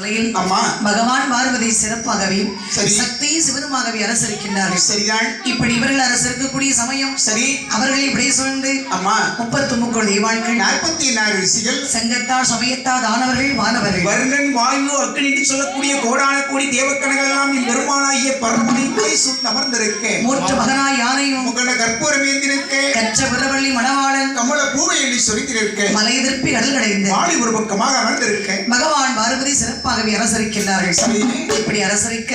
மலையில் அம்மா பகவான் பார்வதி சிறப்பாகவே. சக்தி சிவனுமாகவே அரசரிக்கின்றார்கள். சரிதான் இப்படி இவர்கள் அரசரிக்கக்கூடிய சமயம். சரி. அவர்களை இப்படி சொல்ந்து அம்மா. முப்பத்து முக்கோள் வாழ்க்கள் நாற்பத்தி நாலு ரிஷிகள் சங்கத்தா சமயத்தா தானவர்கள் வானவர்கள். வருணன் வாயு அக்னி என்று சொல்லக்கூடிய கோடான கோடி தேவக்கணங்கள் எல்லாம் பெருமானாகிய பரமனை சுட் அமர்ந்திருக்க. மூன்று மகனாய் யானையும் முகன கற்பூரம் ஏந்திருக்க. கற்ற விரவள்ளி மணவாளன். கமல பூவை என்று சொரித்திருக்க மலை எதிர்ப்பி கடல் கடைந்து. ஒரு பக்கமாக அமர்ந்திருக்க. பகவான் பார்வதி சிறப்பாகவே அரசரிக்கின்றார்கள் சரி இப்படி அரசரிக்க.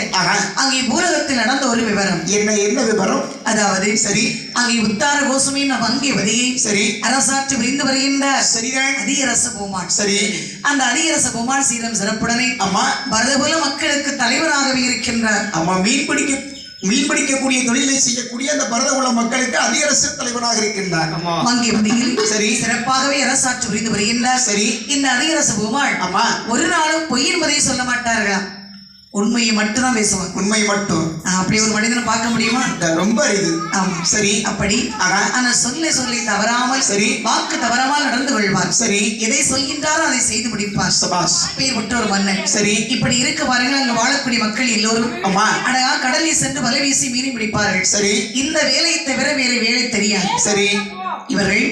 அங்கே பூலகத்தில் நடந்த ஒரு விவரம். என்ன என்ன விவரம்? அதாவது சரி. அங்கே உத்தார கோசுமின் வங்கியவதியை சரி. அரசாற்று விரிந்து வருகின்றார் சரிதான். அதிகரச பூமான் சரி. அந்த அதிகரச பூமான் சீரம் சிறப்புடனே அம்மா பரதபுல மக்களுக்கு தலைவராகவே இருக்கின்றார். அம்மா மீன் பிடிக்க மீன் பிடிக்கக்கூடிய தொழிலை செய்யக்கூடிய அந்த பரதகுல மக்களுக்கு அதிகரச தலைவனாக இருக்கின்றார். வங்கியவதியில் சரி. சிறப்பாகவே அரசாற்று புரிந்து வருகின்றார். சரி. இந்த அதிகரச பூமாள் அம்மா ஒரு நாளும் பொய் என்பதை சொல்ல மாட்டார்களாம். உண்மையை மட்டும்தான் பேசுவாங்க உண்மை மட்டும். ஆஹ், அப்படி ஒரு மனிதனை பார்க்க முடியுமா? ரொம்ப அரிது. ஆமா. சரி. அப்படி. ஆனா சொல்லி சொல்லி தவறாமல் சரி. வாக்கு தவறாமல் நடந்து கொள்வார். சரி. எதை சொல்கின்றாரோ அதை செய்து முடிப்பார். சபாஷ். பேர் விட்ட ஒரு மன்னன். சரி. இப்படி இருக்க பாருங்கள் அங்க வாழக்கூடிய மக்கள் எல்லோரும் அம்மா அடகா கடலில் சென்று வலை வீசி மீனை பிடிப்பார்கள். சரி. இந்த வேலையை தவிர வேறு வேலை தெரியாது. சரி. இவர்கள்.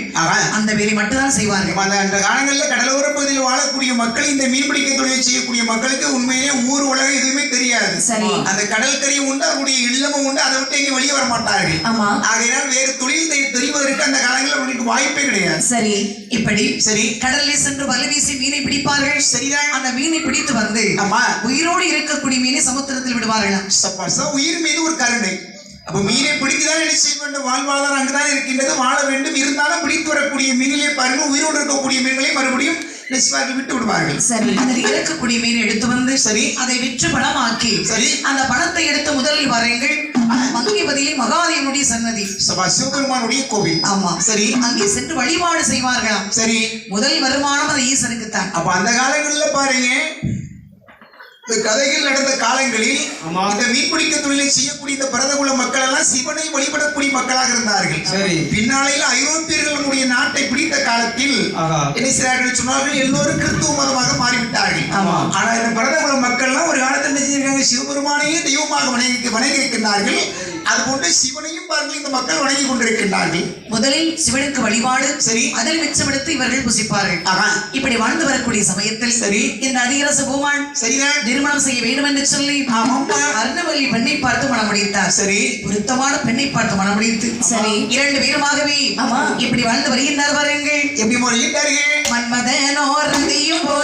அந்த வேலை மட்டும்தான் செய்வார்கள். அந்த அந்த காலங்களில் கடலோர பகுதியில் வாழக்கூடிய மக்கள் இந்த மீன்பிடிக்க தொழிலை செய்யக்கூடிய மக்களுக்கு உண்மையிலே ஊர் உலகம் எதுவுமே தெரியாது. சரி. அந்த கடற்கரையும் உண்டு அவருடைய இல்லமும் உண்டு அதை விட்டு எங்கே வெளியே வர மாட்டார்கள் ஆமா. ஆகையினால் வேறு தொழில் தெரிவதற்கு அந்த காலங்களில் அவர்களுக்கு வாய்ப்பே கிடையாது. சரி. இப்படி சரி. கடலில் சென்று வலை வீசி மீனை பிடிப்பார்கள். சரிதான். அந்த மீனை பிடித்து வந்து ஆமா. உயிரோடு இருக்கக்கூடிய மீனை சமுத்திரத்தில் விடுவார்களாம். சப்பாசா உயிர் மீது ஒரு கருணை. அப்ப மீனை பிடித்துதான் என்ன செய்ய வேண்டும்? வாழ்வாதாரம் அங்குதான் இருக்கின்றது. வாழ வேண்டும். இருந்தாலும் பிடித்து வரக்கூடிய மீனிலே பாருங்க உயிரோடு இருக்கக்கூடிய மீன்களை மறுபடியும் என்ன செய்வார்கள் விட்டு விடுவார்கள். சரி அதில் இருக்கக்கூடிய மீனை எடுத்து வந்து சரி அதை விற்று பணமாக்கி சரி. அந்த பணத்தை எடுத்து முதலில் வாருங்கள். வங்கிபதியில் மகாதேவனுடைய சன்னதி. சபா சிவபெருமானுடைய கோவில். ஆமா. சரி. அங்கே சென்று வழிபாடு செய்வார்களாம். சரி. முதல் வருமானம் அந்த ஈசனுக்கு தான் அப்ப அந்த காலங்கள்ல பாருங்க கதைகள் நடந்த காலங்களில் இந்த மீன்பிடிக்க தொழிலை செய்யக்கூடிய இந்த பரதகுல மக்கள் எல்லாம் சிவனை வழிபடக்கூடிய மக்களாக இருந்தார்கள் சரி. பின்னாளில் ஐரோப்பியர்கள் நம்முடைய நாட்டை பிடித்த காலத்தில். என்ன சொன்னார்கள் எல்லோரும் கிறிஸ்துவ மதமாக மாறிவிட்டார்கள் ஆமா. ஆனா இந்த பரதகுல மக்கள்லாம் ஒரு காலத்தில் செஞ்சிருக்காங்க சிவபெருமானையே தெய்வமாக வணங்கி வணங்கி இருக்கின்றார்கள் அது போன்று சிவனையும் பாருங்கள் இந்த மக்கள் வணங்கி கொண்டிருக்கின்றார்கள் முதலில் சிவனுக்கு வழிபாடு சரி. அதில் மிச்சமெடுத்து இவர்கள் புசிப்பார்கள் ஆஹா. இப்படி வாழ்ந்து வரக்கூடிய சமயத்தில் சரி. இந்த அதிகரச பூமான் சரிதான் திருமணம் செய்ய வேண்டும் என்று சொல்லி. அருணவல்லி பெண்ணை பார்த்து மனம் முடித்தார் சரி பொருத்தமான பெண்ணை பார்த்து மனம் முடித்து சரி. இரண்டு பேருமாகவே இப்படி வாழ்ந்து வருகின்றார் பாருங்கள் எப்படி முறையிட்டார்கள் மன்மதனோ ரதியும் போலே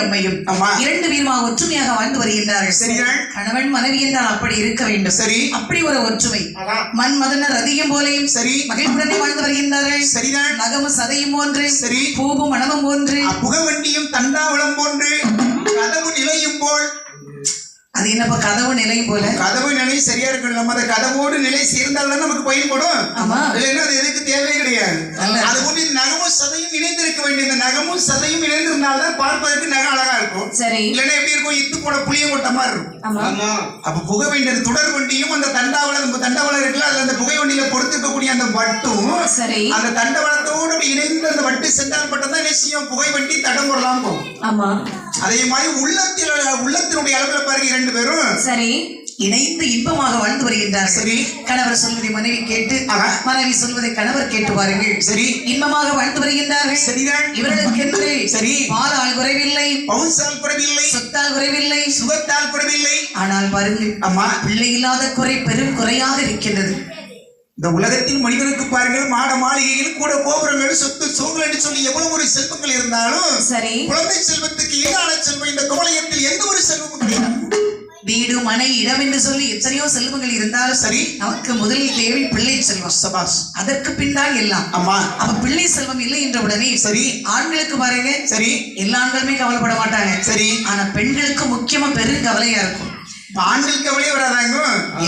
அம்மையும் ஆமா. இரண்டு பேருமாக ஒற்றுமையாக வாழ்ந்து வருகின்றார்கள். சரிதான். கணவன் மனைவி என்றால் அப்படி இருக்க வேண்டும். சரி. அப்படி ஒரு ஒற்றுமை. மண் மதனர் அதிகம் போலையும் சரி. மகிழ்வுடனே வாழ்ந்து வருகின்றார்கள். சரிதான் நகமும் சதையும் ஒன்று சரி. பூவும் மனமும் ஒன்று புகவண்டியும் தண்டாவளம் போன்று கதவு நிலையும் போல் அது என்னப்பா கதவு நிலை போல? கதவு நிலை சரியா இருக்கணும். நம்ம அந்த கதவோடு நிலை சேர்ந்தால்தான் நமக்கு பயன்படும் ஆமா. இல்லைன்னா அது எதுக்கு தேவையே கிடையாது. அது போட்டு நகமும் சதையும் இணைந்திருக்க வேண்டிய இந்த நகமும் சதையும் இணைந்திருந்தால்தான் பார்ப்பதற்கு நகம் அழகா இருக்கும். சரி. இல்லைன்னா எப்படி இருக்கும்? இத்து போன புளிய கொட்ட மாதிரி இருக்கும். ஆமா. அப்ப புகை வேண்டியது தொடர் வண்டியும் அந்த தண்டாவளம் தண்டாவளம் இருக்குல்ல அதுல அந்த புகை வண்டியில பொறுத்திருக்கக்கூடிய அந்த வட்டும் சரி. அந்த தண்டவளத்தோடு அப்படி இணைந்து அந்த வட்டு சென்றால் மட்டும்தான் செய்யும் புகை வண்டி தடம் போடலாம் போகும். ஆமா. அதே மாதிரி உள்ளத்தில் உள்ளத்தினுடைய அளவுல பாருங்க இரண்டு பேரும் சரி. இணைந்து இன்பமாக வாழ்ந்து வருகின்றார்கள். சரி. கணவர் சொல்வதை மனைவி கேட்டு. மனைவி சொல்வதை கணவர் கேட்டு பாருங்கள் சரி. இன்பமாக வாழ்ந்து வருகின்றார்கள். சரிதான். இவர்களுக்கென்று சரி. பாலால் குறைவில்லை. பவுன்சால் குறைவில்லை. சொத்தால் குறைவில்லை. சுகத்தால் குறைவில்லை. ஆனால் பாருங்கள் அம்மா பிள்ளை இல்லாத குறை பெரும் குறையாக இருக்கின்றது. இந்த உலகத்தில் மனிதனுக்கு பாருங்கள் மாட மாளிகையில் கூட கோபுரங்கள் சொத்து என்று சொல்லி எவ்வளவு ஒரு செல்வங்கள் இருந்தாலும் சரி. குழந்தை செல்வத்துக்கு ஈடான செல்வம் இந்த குவலயத்தில் எந்த ஒரு செல்வமும் கிடையாது. வீடு மனை இடம் என்று சொல்லி எத்தனையோ செல்வங்கள் இருந்தாலும் சரி நமக்கு முதலில் தேவை பிள்ளை செல்வம். சபாஸ் அதற்கு பின்தான் எல்லாம். அம்மா. அப்ப பிள்ளை செல்வம் இல்லை என்ற உடனே சரி. ஆண்களுக்கு பாருங்க சரி. எல்லா ஆண்களுமே கவலைப்பட மாட்டாங்க. சரி. ஆனா பெண்களுக்கு முக்கியமா பெரும் கவலையா இருக்கும். ஆண்கள் கவலையே வராதாங்க?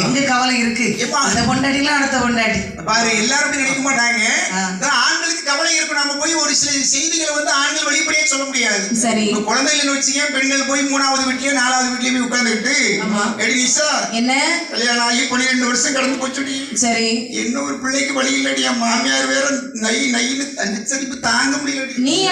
எங்க கவலை இருக்கு. அந்த பொண்டாட்டிலாம் அடுத்த பொண்டாட்டி. பாரு எல்லாரும் நினைக்க மாட்டாங்க. ஆண்களுக்கு கவலை இருக்கும் நம்ம போய் ஒரு சில செய்திகளை வந்து ஆண்கள் வெளிப்படையே சொல்ல முடியாது. சரி. குழந்தைகள் வச்சுக்க பெண்கள் போய் மூணாவது வீட்லயோ நாலாவது வீட்லயோ போய் உட்கார்ந்துக்கிட்டு ஆமா. எடி நிஷா என்ன? கல்யாணம் ஆகி பன்னிரெண்டு வருஷம் கடந்து போச்சுடி. சரி. என்ன ஒரு பிள்ளைக்கு வழி இல்லடி. என் மாமியார் வேற நை நைன்னு தஞ்சரிப்பு தாங்க முடியலடி. நீ